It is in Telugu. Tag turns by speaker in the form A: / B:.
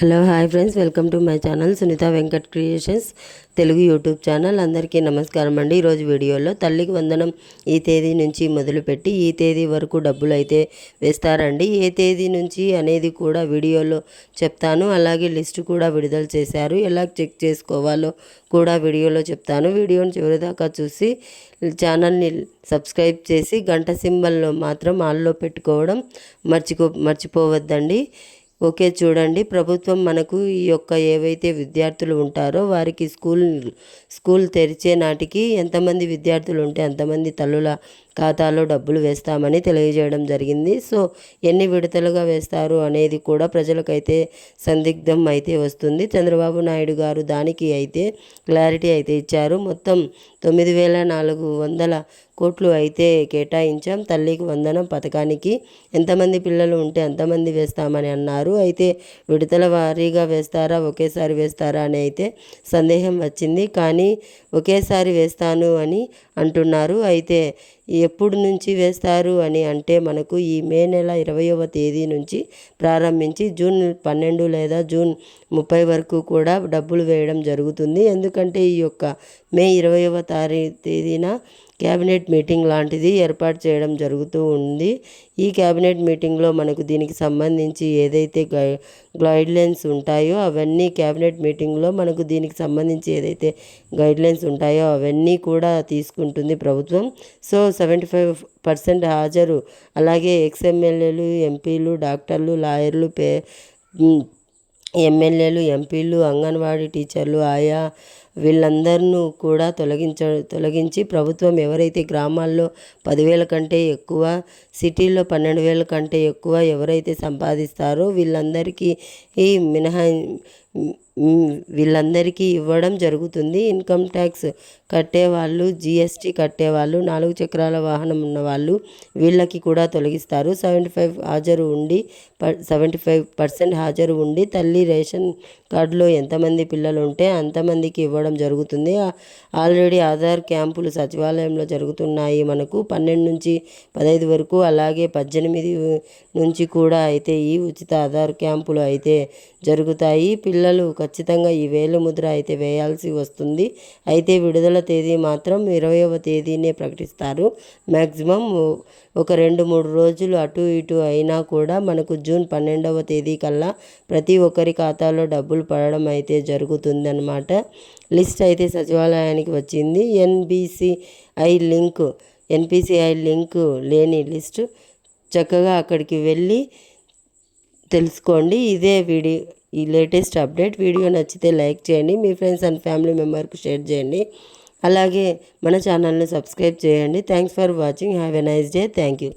A: Hello hi friends. Welcome to my channel Sunitha Venkat creations Telugu YouTube channel. అందరికీ నమస్కారం అండి. ఈరోజు వీడియోలో తల్లికి వందనం ఈ తేదీ నుంచి మొదలుపెట్టి ఈ తేదీ వరకు డబ్బులు అయితే వేస్తారండి. ఏ తేదీ నుంచి అనేది కూడా వీడియోలో చెప్తాను. అలాగే లిస్ట్ కూడా విడుదల చేశారు. ఎలా చెక్ చేసుకోవాలో కూడా వీడియోలో చెప్తాను. వీడియోని చివరిదాకా చూసి ఛానల్ని సబ్స్క్రైబ్ చేసి గంట సింబల్లో మాత్రం ఆల్లో పెట్టుకోవడం మర్చిపో మర్చిపోవద్దండి. ఓకే చూడండి. ప్రభుత్వం మనకు ఈ యొక్క ఏవైతే విద్యార్థులు ఉంటారో వారికి స్కూల్ స్కూల్ తెరిచే నాటికి ఎంతమంది విద్యార్థులు ఉంటే అంతమంది తల్లుల ఖాతాలో డబ్బులు వేస్తామని తెలియజేయడం జరిగింది. సో ఎన్ని విడతలుగా వేస్తారు అనేది కూడా ప్రజలకైతే సందిగ్ధం అయితే వస్తుంది. చంద్రబాబు నాయుడు గారు దానికి అయితే క్లారిటీ అయితే ఇచ్చారు. మొత్తం తొమ్మిది వేల నాలుగు వందల కోట్లు అయితే కేటాయించాం. తల్లికి వందనం పథకానికి ఎంతమంది పిల్లలు ఉంటే అంతమంది వేస్తామని అన్నారు. అయితే విడతల వారీగా వేస్తారా ఒకేసారి వేస్తారా అని అయితే సందేహం వచ్చింది. కానీ ఒకేసారి వేస్తాను అని అంటున్నారు. అయితే ఎప్పుడు నుంచి వేస్తారు అని అంటే మనకు ఈ మే నెల ఇరవయవ తేదీ నుంచి ప్రారంభించి జూన్ పన్నెండు లేదా జూన్ ముప్పై వరకు కూడా డబ్బులు వేయడం జరుగుతుంది. ఎందుకంటే ఈ యొక్క మే ఇరవయవ తారీ తేదీన క్యాబినెట్ మీటింగ్ లాంటిది ఏర్పాటు చేయడం జరుగుతూ ఉంది. ఈ క్యాబినెట్ మీటింగ్లో మనకు దీనికి సంబంధించి ఏదైతే గై గైడ్లైన్స్ ఉంటాయో అవన్నీ క్యాబినెట్ మీటింగ్లో మనకు దీనికి సంబంధించి ఏదైతే గైడ్లైన్స్ ఉంటాయో అవన్నీ కూడా తీసుకుంటుంది ప్రభుత్వం. సో సెవెంటీ ఫైవ్ పర్సెంట్ హాజరు. అలాగే ఎక్స్ఎమ్మెల్యేలు ఎంపీలు డాక్టర్లు లాయర్లు పే ఎమ్మెల్యేలు ఎంపీలు అంగన్వాడీ టీచర్లు ఆయా వీళ్ళందరినూ కూడా తొలగించ తొలగించి ప్రభుత్వం ఎవరైతే గ్రామాల్లో పదివేల కంటే ఎక్కువ సిటీల్లో పన్నెండు వేల కంటే ఎక్కువ ఎవరైతే సంపాదిస్తారో వీళ్ళందరికీ ఈ మినహా వీళ్ళందరికీ ఇవ్వడం జరుగుతుంది. ఇన్కమ్ ట్యాక్స్ కట్టేవాళ్ళు జిఎస్టీ కట్టేవాళ్ళు నాలుగు చక్రాల వాహనం ఉన్నవాళ్ళు వీళ్ళకి కూడా తొలగిస్తారు. సెవెంటీ ఫైవ్ హాజరు ఉండి సెవెంటీ ఫైవ్ పర్సెంట్ హాజరు ఉండి తల్లి రేషన్ కార్డులో ఎంతమంది పిల్లలు ఉంటే అంతమందికి ఇవ్వడం జరుగుతుంది. ఆల్రెడీ ఆధార్ క్యాంపులు సచివాలయంలో జరుగుతున్నాయి మనకు. పన్నెండు నుంచి పదహైదు వరకు అలాగే పద్దెనిమిది నుంచి కూడా అయితే ఈ ఉచిత ఆధార్ క్యాంపులు అయితే జరుగుతాయి. పిల్లలు ఖచ్చితంగా ఈ వేలు ముద్ర అయితే వేయాల్సి వస్తుంది. అయితే విడుదల తేదీ మాత్రం ఇరవైవ తేదీనే ప్రకటిస్తారు. మ్యాక్సిమం ఒక రెండు మూడు రోజులు అటు ఇటు అయినా కూడా మనకు జూన్ పన్నెండవ తేదీ కల్లా ప్రతి ఒక్కరి ఖాతాలో డబ్బులు పడడం అయితే జరుగుతుందన్నమాట. లిస్ట్ అయితే సచివాలయానికి వచ్చింది. ఎన్బీసీఐ లింక్ ఎన్పిసిఐ లింక్ లేని లిస్టు చక్కగా అక్కడికి వెళ్ళి తెలుసుకోండి. ఇదే వీడియో ఈ లేటెస్ట్ అప్డేట్. వీడియో నచ్చితే లైక్ చేయండి. మీ ఫ్రెండ్స్ అండ్ ఫ్యామిలీ మెంబర్కి షేర్ చేయండి. అలాగే మన ఛానల్ని సబ్స్క్రైబ్ చేయండి. Thanks for watching. Have a nice day. Thank you.